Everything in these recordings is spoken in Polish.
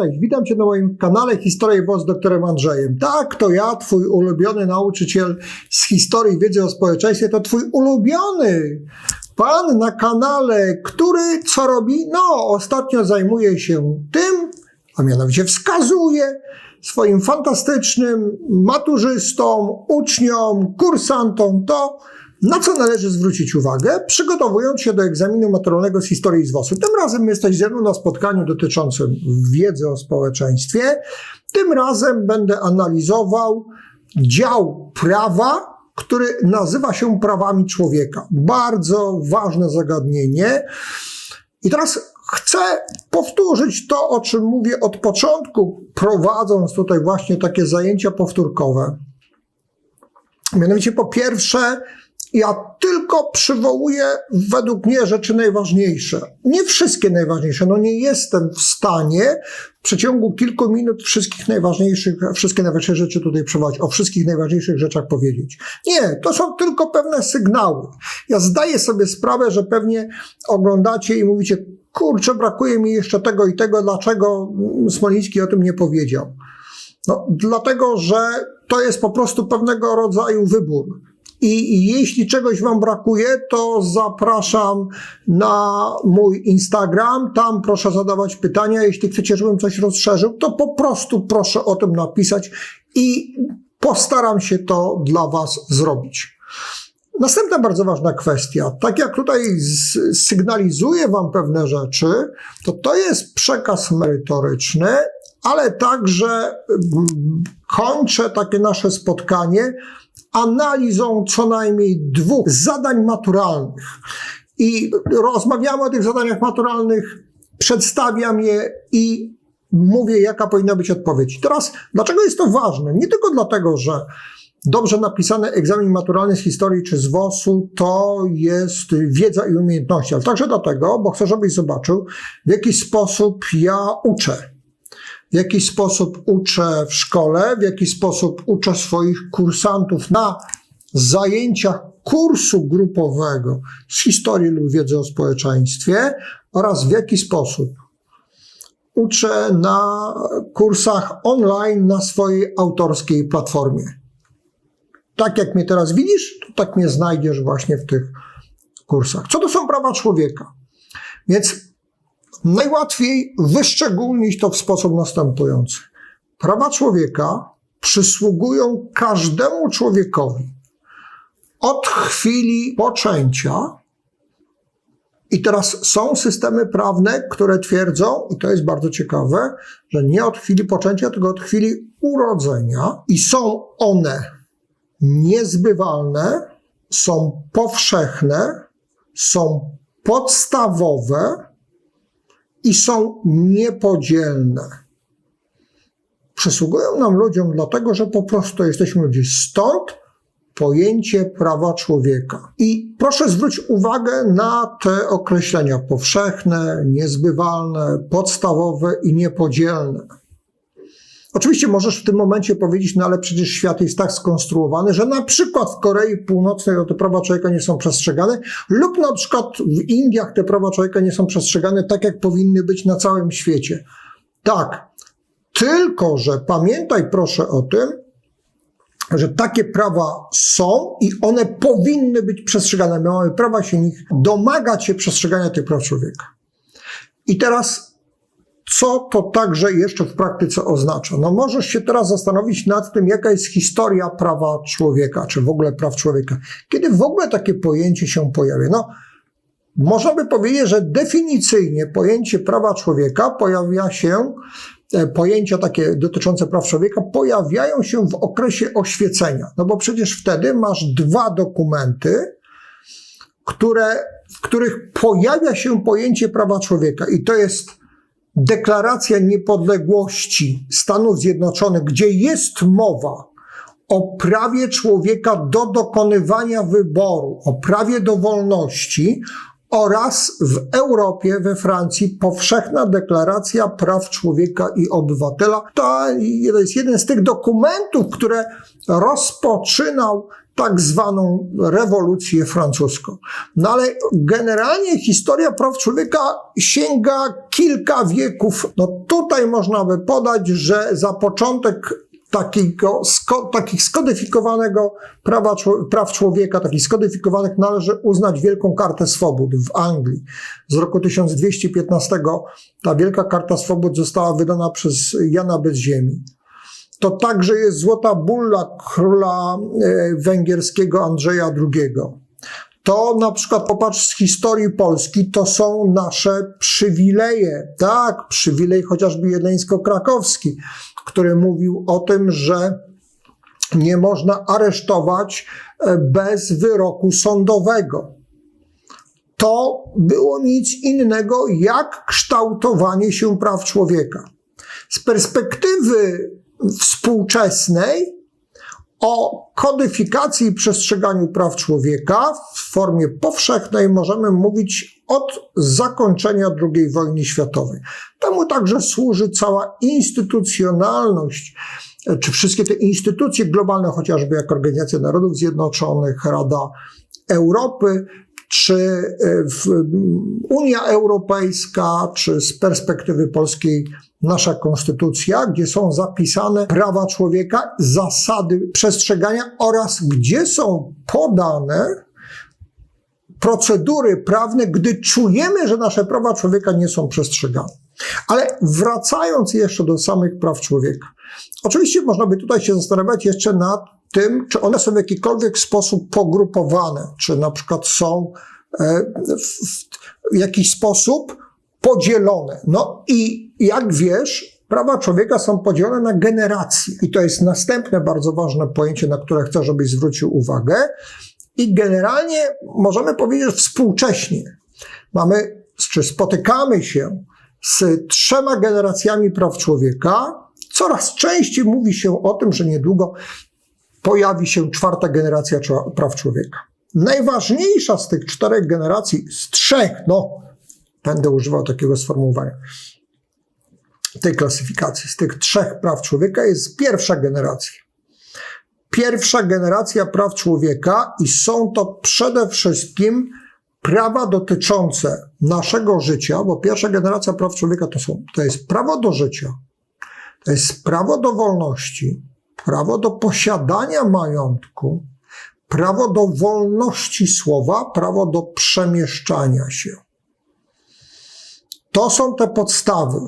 Cześć, witam Cię na moim kanale Historia i Woz z doktorem Andrzejem. Tak, to ja, Twój ulubiony nauczyciel z historii wiedzy o społeczeństwie, to Twój ulubiony pan na kanale, który co robi? No, ostatnio zajmuje się tym, a mianowicie wskazuje swoim fantastycznym maturzystom, uczniom, kursantom to, na co należy zwrócić uwagę, przygotowując się do egzaminu maturalnego z historii i z WOS-u. Tym razem jesteś ze mną na spotkaniu dotyczącym wiedzy o społeczeństwie. Tym razem będę analizował dział prawa, który nazywa się prawami człowieka. Bardzo ważne zagadnienie. I teraz chcę powtórzyć to, o czym mówię od początku, prowadząc tutaj właśnie takie zajęcia powtórkowe. Mianowicie, po pierwsze, ja tylko przywołuję według mnie rzeczy najważniejsze. Nie wszystkie najważniejsze. No nie jestem w stanie w przeciągu kilku minut wszystkich najważniejszych, wszystkie najważniejsze rzeczy tutaj przywołać, o wszystkich najważniejszych rzeczach powiedzieć. Nie, to są tylko pewne sygnały. Ja zdaję sobie sprawę, że pewnie oglądacie i mówicie, kurczę, brakuje mi jeszcze tego i tego, dlaczego Smoliński o tym nie powiedział. No, dlatego, że to jest po prostu pewnego rodzaju wybór. I, jeśli czegoś Wam brakuje, to zapraszam na mój Instagram. Tam proszę zadawać pytania. Jeśli chcecie, żebym coś rozszerzył, to po prostu proszę o tym napisać i postaram się to dla Was zrobić. Następna bardzo ważna kwestia. Tak jak tutaj sygnalizuję Wam pewne rzeczy, to to jest przekaz merytoryczny, ale także mm, kończę takie nasze spotkanie analizą co najmniej dwóch zadań maturalnych. I rozmawiamy o tych zadaniach maturalnych, przedstawiam je i mówię, jaka powinna być odpowiedź. Teraz, dlaczego jest to ważne? Nie tylko dlatego, że dobrze napisany egzamin maturalny z historii czy z WOS-u to jest wiedza i umiejętności, ale także dlatego, bo chcę, żebyś zobaczył, w jaki sposób ja uczę w jaki sposób uczę w szkole, w jaki sposób uczę swoich kursantów na zajęciach kursu grupowego z historii lub wiedzy o społeczeństwie oraz w jaki sposób uczę na kursach online na swojej autorskiej platformie. Tak jak mnie teraz widzisz, to tak mnie znajdziesz właśnie w tych kursach. Co to są prawa człowieka? Więc Najłatwiej wyszczególnić to w sposób następujący. Prawa człowieka przysługują każdemu człowiekowi od chwili poczęcia. I teraz są systemy prawne, które twierdzą, i to jest bardzo ciekawe, że nie od chwili poczęcia, tylko od chwili urodzenia, i są one niezbywalne, są powszechne, są podstawowe, i są niepodzielne. Przysługują nam ludziom dlatego, że po prostu jesteśmy ludźmi. Stąd pojęcie prawa człowieka. I proszę zwrócić uwagę na te określenia powszechne, niezbywalne, podstawowe i niepodzielne. Oczywiście możesz w tym momencie powiedzieć, no ale przecież świat jest tak skonstruowany, że na przykład w Korei Północnej te prawa człowieka nie są przestrzegane, lub na przykład w Indiach te prawa człowieka nie są przestrzegane tak, jak powinny być na całym świecie. Tak, tylko że pamiętaj proszę o tym, że takie prawa są i one powinny być przestrzegane. My mamy prawa się nich domagać się przestrzegania tych praw człowieka. I teraz co to także jeszcze w praktyce oznacza? No możesz się teraz zastanowić nad tym, jaka jest historia prawa człowieka, czy w ogóle praw człowieka. Kiedy w ogóle takie pojęcie się pojawia? No, można by powiedzieć, że definicyjnie pojęcie prawa człowieka pojawia się, e, pojęcia takie dotyczące praw człowieka pojawiają się w okresie oświecenia. No bo przecież wtedy masz dwa dokumenty, które, w których pojawia się pojęcie prawa człowieka i to jest Deklaracja Niepodległości Stanów Zjednoczonych, gdzie jest mowa o prawie człowieka do dokonywania wyboru, o prawie do wolności oraz w Europie, we Francji, powszechna deklaracja praw człowieka i obywatela. To jest jeden z tych dokumentów, które rozpoczynał tak zwaną rewolucję francuską. No ale generalnie historia praw człowieka sięga kilka wieków. No tutaj można by podać, że za początek takiego, sko, takich skodyfikowanego prawa, praw człowieka, takich skodyfikowanych należy uznać Wielką Kartę Swobód w Anglii. Z roku 1215 ta Wielka Karta Swobód została wydana przez Jana Bezziemi. To także jest złota bulla króla e, węgierskiego Andrzeja II. To na przykład popatrz z historii Polski, to są nasze przywileje. Tak, przywilej chociażby jedleńsko-krakowski, który mówił o tym, że nie można aresztować e, bez wyroku sądowego. To było nic innego jak kształtowanie się praw człowieka. Z perspektywy współczesnej o kodyfikacji i przestrzeganiu praw człowieka w formie powszechnej możemy mówić od zakończenia II wojny światowej. Temu także służy cała instytucjonalność, czy wszystkie te instytucje globalne, chociażby jak Organizacja Narodów Zjednoczonych, Rada Europy, czy e, Unia Europejska, czy z perspektywy polskiej nasza konstytucja, gdzie są zapisane prawa człowieka, zasady przestrzegania oraz gdzie są podane procedury prawne, gdy czujemy, że nasze prawa człowieka nie są przestrzegane. Ale wracając jeszcze do samych praw człowieka. Oczywiście można by tutaj się zastanawiać jeszcze nad tym, czy one są w jakikolwiek sposób pogrupowane, czy na przykład są e, w jakiś sposób podzielone. No i jak wiesz, prawa człowieka są podzielone na generacje. I to jest następne bardzo ważne pojęcie, na które chcę, żebyś zwrócił uwagę. I generalnie możemy powiedzieć, współcześnie mamy, czy spotykamy się z trzema generacjami praw człowieka. Coraz częściej mówi się o tym, że niedługo pojawi się czwarta generacja praw człowieka. Najważniejsza z tych czterech generacji, z trzech, no, będę używał takiego sformułowania, tej klasyfikacji, z tych trzech praw człowieka jest pierwsza generacja. Pierwsza generacja praw człowieka i są to przede wszystkim prawa dotyczące naszego życia, bo pierwsza generacja praw człowieka to, są, to jest prawo do życia, to jest prawo do wolności, prawo do posiadania majątku, prawo do wolności słowa, prawo do przemieszczania się. To są te podstawy.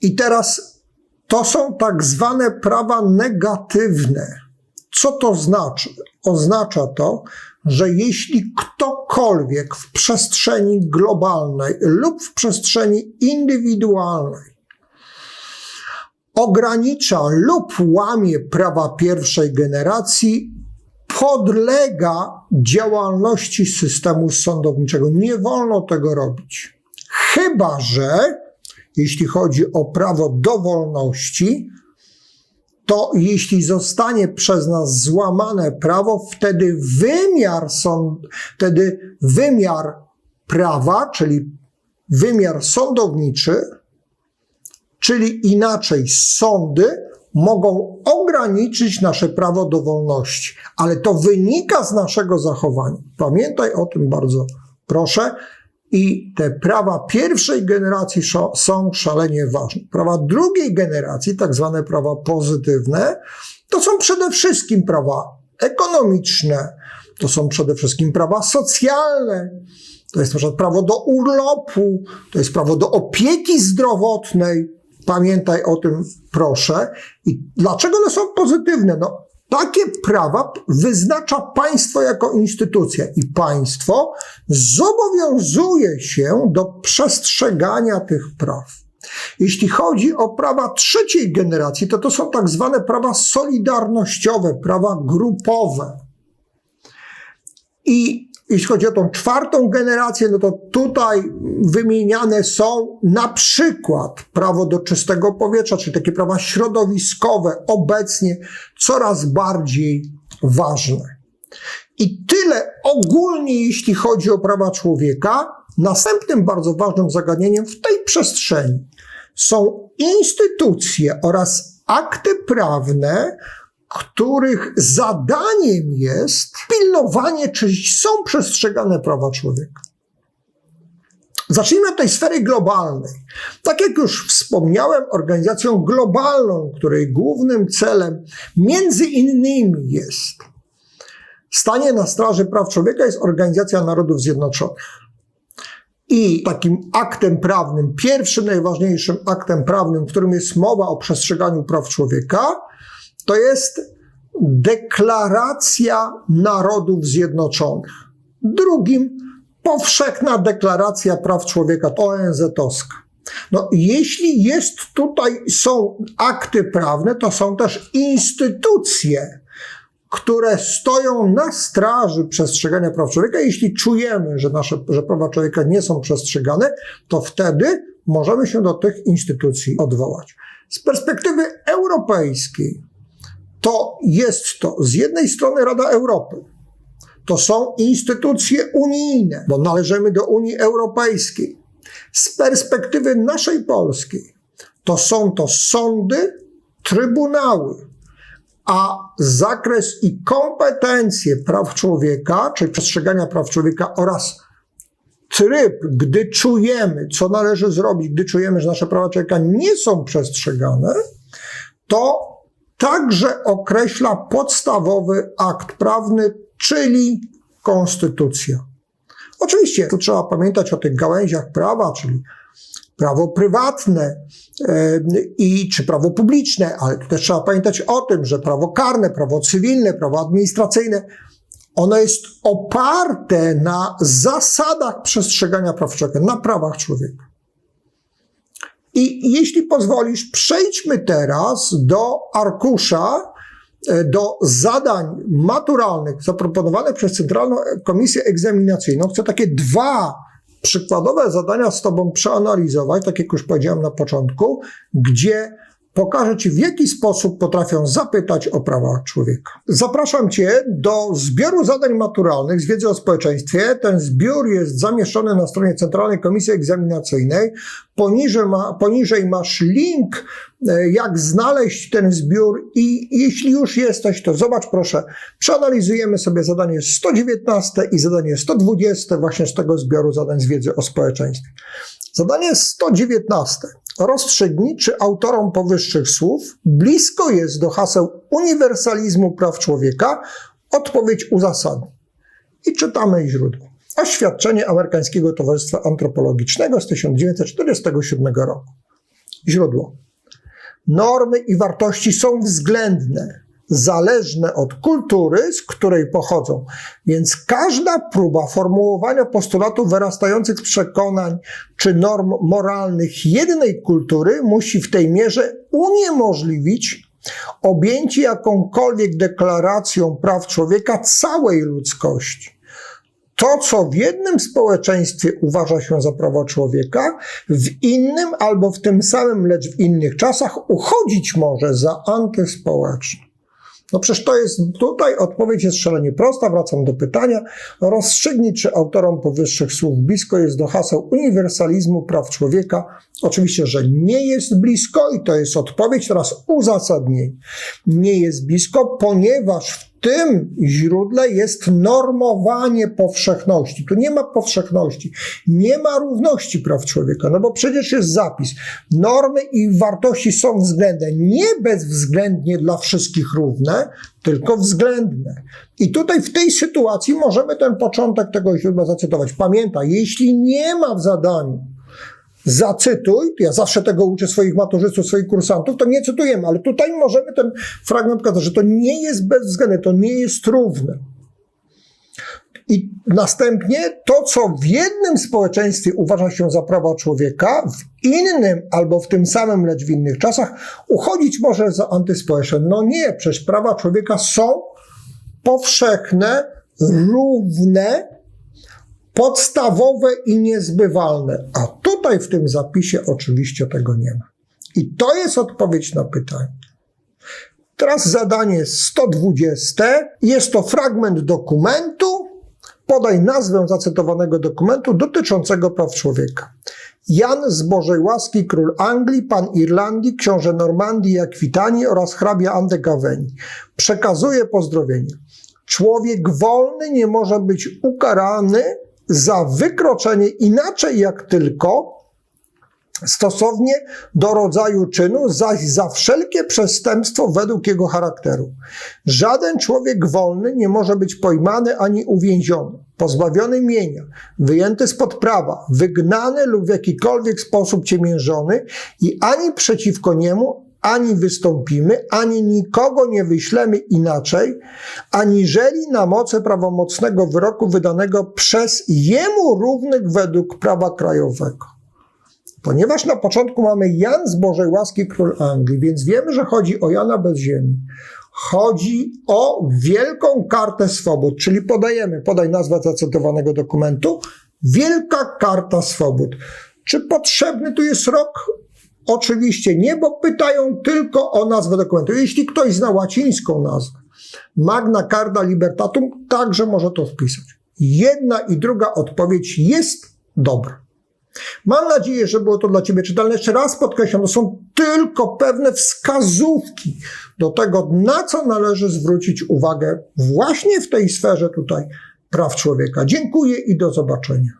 I teraz to są tak zwane prawa negatywne. Co to znaczy? Oznacza to, że jeśli ktokolwiek w przestrzeni globalnej lub w przestrzeni indywidualnej ogranicza lub łamie prawa pierwszej generacji, podlega działalności systemu sądowniczego. Nie wolno tego robić. Chyba, że jeśli chodzi o prawo do wolności, to jeśli zostanie przez nas złamane prawo, wtedy wymiar sąd, wtedy wymiar prawa, czyli wymiar sądowniczy, czyli inaczej sądy mogą ograniczyć nasze prawo do wolności, ale to wynika z naszego zachowania. Pamiętaj o tym bardzo proszę. I te prawa pierwszej generacji są szalenie ważne. Prawa drugiej generacji, tak zwane prawa pozytywne, to są przede wszystkim prawa ekonomiczne, to są przede wszystkim prawa socjalne, to jest na przykład prawo do urlopu, to jest prawo do opieki zdrowotnej. Pamiętaj o tym, proszę. I dlaczego one są pozytywne? No, takie prawa wyznacza państwo jako instytucja i państwo zobowiązuje się do przestrzegania tych praw. Jeśli chodzi o prawa trzeciej generacji, to to są tak zwane prawa solidarnościowe, prawa grupowe. I jeśli chodzi o tą czwartą generację, no to tutaj wymieniane są na przykład prawo do czystego powietrza, czyli takie prawa środowiskowe, obecnie coraz bardziej ważne. I tyle ogólnie, jeśli chodzi o prawa człowieka. Następnym bardzo ważnym zagadnieniem w tej przestrzeni są instytucje oraz akty prawne, których zadaniem jest pilnowanie, czy są przestrzegane prawa człowieka. Zacznijmy od tej sfery globalnej. Tak jak już wspomniałem, organizacją globalną, której głównym celem między innymi jest stanie na straży praw człowieka, jest Organizacja Narodów Zjednoczonych. I takim aktem prawnym, pierwszym najważniejszym aktem prawnym, w którym jest mowa o przestrzeganiu praw człowieka, to jest Deklaracja Narodów Zjednoczonych. Drugim powszechna deklaracja praw człowieka, ONZ-owska. No, jeśli jest tutaj, są akty prawne, to są też instytucje, które stoją na straży przestrzegania praw człowieka. Jeśli czujemy, że nasze że prawa człowieka nie są przestrzegane, to wtedy możemy się do tych instytucji odwołać. Z perspektywy europejskiej, to jest to z jednej strony Rada Europy, to są instytucje unijne, bo należymy do Unii Europejskiej. Z perspektywy naszej Polskiej, to są to sądy, trybunały, a zakres i kompetencje praw człowieka, czy przestrzegania praw człowieka oraz tryb, gdy czujemy, co należy zrobić, gdy czujemy, że nasze prawa człowieka nie są przestrzegane, to także określa podstawowy akt prawny, czyli konstytucja. Oczywiście tu trzeba pamiętać o tych gałęziach prawa, czyli prawo prywatne e, i czy prawo publiczne, ale tu też trzeba pamiętać o tym, że prawo karne, prawo cywilne, prawo administracyjne, ono jest oparte na zasadach przestrzegania praw człowieka, na prawach człowieka. I jeśli pozwolisz, przejdźmy teraz do arkusza, e, do zadań maturalnych zaproponowanych przez Centralną Komisję Egzaminacyjną. Chcę takie dwa przykładowe zadania z Tobą przeanalizować, tak jak już powiedziałem na początku, gdzie pokażę Ci, w jaki sposób potrafią zapytać o prawa człowieka. Zapraszam Cię do zbioru zadań maturalnych z wiedzy o społeczeństwie. Ten zbiór jest zamieszczony na stronie Centralnej Komisji Egzaminacyjnej. Poniżej, ma, poniżej masz link, e, jak znaleźć ten zbiór i jeśli już jesteś, to zobacz proszę, przeanalizujemy sobie zadanie 119 i zadanie 120 właśnie z tego zbioru zadań z wiedzy o społeczeństwie. Zadanie 119. Rozstrzygnij, czy autorom powyższych słów blisko jest do haseł uniwersalizmu praw człowieka odpowiedź uzasadni. I czytamy źródło. Oświadczenie Amerykańskiego Towarzystwa Antropologicznego z 1947 roku. Źródło. Normy i wartości są względne, zależne od kultury, z której pochodzą. Więc każda próba formułowania postulatów wyrastających z przekonań czy norm moralnych jednej kultury musi w tej mierze uniemożliwić objęcie jakąkolwiek deklaracją praw człowieka całej ludzkości. To, co w jednym społeczeństwie uważa się za prawo człowieka, w innym albo w tym samym, lecz w innych czasach uchodzić może za antyspołeczne. No przecież to jest, tutaj odpowiedź jest szalenie prosta, wracam do pytania. Rozstrzygnij, czy autorom powyższych słów blisko jest do haseł uniwersalizmu praw człowieka. Oczywiście, że nie jest blisko i to jest odpowiedź, teraz uzasadnienie. Nie jest blisko, ponieważ w tym źródle jest normowanie powszechności. Tu nie ma powszechności, nie ma równości praw człowieka, no bo przecież jest zapis. Normy i wartości są względne, nie bezwzględnie dla wszystkich równe, tylko względne. I tutaj w tej sytuacji możemy ten początek tego źródła zacytować. Pamiętaj, jeśli nie ma w zadaniu zacytuj, ja zawsze tego uczę swoich maturzystów, swoich kursantów, to nie cytujemy, ale tutaj możemy ten fragment pokazać, że to nie jest bezwzględne, to nie jest równe. I następnie to, co w jednym społeczeństwie uważa się za prawa człowieka, w innym albo w tym samym, lecz w innych czasach, uchodzić może za antyspołeczne. No nie, przecież prawa człowieka są powszechne, równe, podstawowe i niezbywalne. A tutaj w tym zapisie oczywiście tego nie ma. I to jest odpowiedź na pytanie. Teraz zadanie 120. Jest to fragment dokumentu. Podaj nazwę zacytowanego dokumentu dotyczącego praw człowieka. Jan z Bożej łaski, król Anglii, pan Irlandii, książę Normandii i Akwitanii oraz hrabia Andegaweni. Przekazuje pozdrowienie. Człowiek wolny nie może być ukarany za wykroczenie inaczej jak tylko stosownie do rodzaju czynu, zaś za wszelkie przestępstwo według jego charakteru. Żaden człowiek wolny nie może być pojmany ani uwięziony, pozbawiony mienia, wyjęty spod prawa, wygnany lub w jakikolwiek sposób ciemiężony i ani przeciwko niemu ani wystąpimy, ani nikogo nie wyślemy inaczej, aniżeli na mocy prawomocnego wyroku wydanego przez jemu równych według prawa krajowego. Ponieważ na początku mamy Jan z Bożej łaski król Anglii, więc wiemy, że chodzi o Jana bez ziemi. Chodzi o wielką kartę swobód, czyli podajemy, podaj nazwę zacytowanego dokumentu, Wielka Karta Swobód. Czy potrzebny tu jest rok? Oczywiście nie, bo pytają tylko o nazwę dokumentu. Jeśli ktoś zna łacińską nazwę, Magna Carta Libertatum, także może to wpisać. Jedna i druga odpowiedź jest dobra. Mam nadzieję, że było to dla Ciebie czytelne. Jeszcze raz podkreślam, to są tylko pewne wskazówki do tego, na co należy zwrócić uwagę właśnie w tej sferze tutaj praw człowieka. Dziękuję i do zobaczenia.